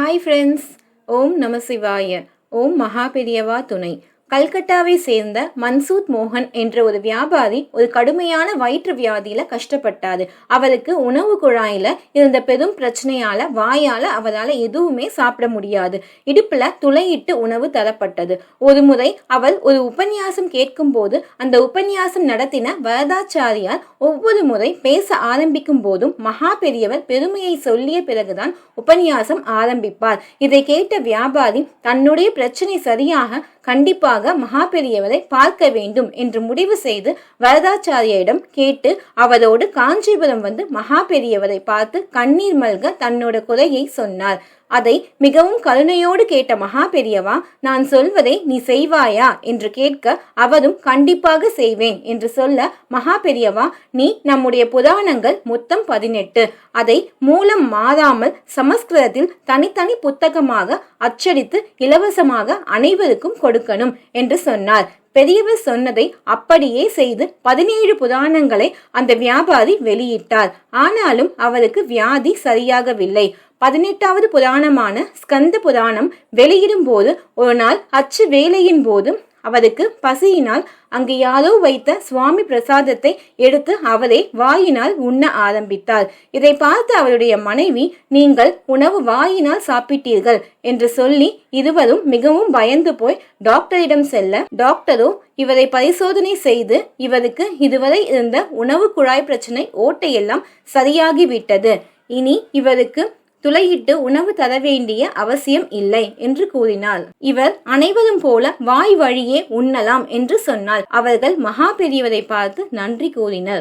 Hi friends ஓம் நம சிவாய ஓம் மகா பெரியவா துணை கல்கட்டாவை சேர்ந்த மன்சூத் மோகன் என்ற ஒரு வியாபாரி ஒரு கடுமையான வயிற்று வியாதியில கஷ்டப்பட்டாரு. அவருக்கு உணவு குழாயில இருந்த பெரும் பிரச்சனையால வாயால அவரால் எதுவுமே சாப்பிட முடியாது. இடுப்புல துளையிட்டு உணவு தரப்பட்டது. ஒரு முறை அவர் ஒரு உபன்யாசம் கேட்கும்போது அந்த உபன்யாசம் நடத்தின வரதாச்சாரியார் ஒவ்வொரு முறை பேச ஆரம்பிக்கும் போதும் மகா பெரியவர் பெருமையை சொல்லிய பிறகுதான் உபன்யாசம் ஆரம்பிப்பார். இதை கேட்ட வியாபாரி தன்னுடைய பிரச்சனை சரியாக கண்டிப்பாக மகா பெரியவரை பார்க்க வேண்டும் என்று முடிவு செய்து வரதாச்சாரியரிடம் கேட்டு அவரோடு காஞ்சிபுரம் வந்து மகா பெரியவரை பார்த்து கண்ணீர் மல்க தன்னோட குறையை சொன்னார். அதை மிகவும் கருணையோடு கேட்ட மகா பெரியவா நான் சொல்வதை நீ செய்வாயா? என்று கேட்க அவரும் கண்டிப்பாக செய்வேன் என்று சொல்ல மகா பெரியவா நீ நம்முடைய புராணங்கள் மொத்தம் பதினெட்டு. அதை மூலம் மாறாமல் சமஸ்கிருதத்தில் தனித்தனி புத்தகமாக அச்சடித்து இலவசமாக அனைவருக்கும் கொடுக்கணும் என்று சொன்னார். பெரியவர் சொன்னதை அப்படியே செய்து பதினேழு புராணங்களை அந்த வியாபாரி வெளியிட்டார். ஆனாலும் அவருக்கு வியாதி சரியாகவில்லை. பதினெட்டாவது புராணமான ஸ்கந்த புராணம் வெளியிடும் போது ஒரு நாள் அச்சு வேலையின் போதும் அவருக்கு பசியினால் அங்கு யாரோ வைத்த சுவாமி பிரசாதத்தை எடுத்து அவரே வாயினால் உண்ண ஆரம்பித்தார். இதை பார்த்து அவருடைய மனைவி நீங்கள் உணவு வாயினால் சாப்பிட்டீர்கள் என்று சொல்லி இருவரும் மிகவும் பயந்து போய் டாக்டரிடம் செல்ல டாக்டரோ இவரை பரிசோதனை செய்து இவருக்கு இதுவரை இருந்த உணவு குழாய் பிரச்சனை ஓட்டையெல்லாம் சரியாகிவிட்டது. இனி இவருக்கு துளையிட்டு உணவு தர வேண்டிய அவசியம் இல்லை என்று கூறினார் இவர் அனைவரும் போல வாய் வழியே உண்ணலாம் என்று சொன்னால் அவர்கள் மகா பெரியவரை பார்த்து நன்றி கூறினர்.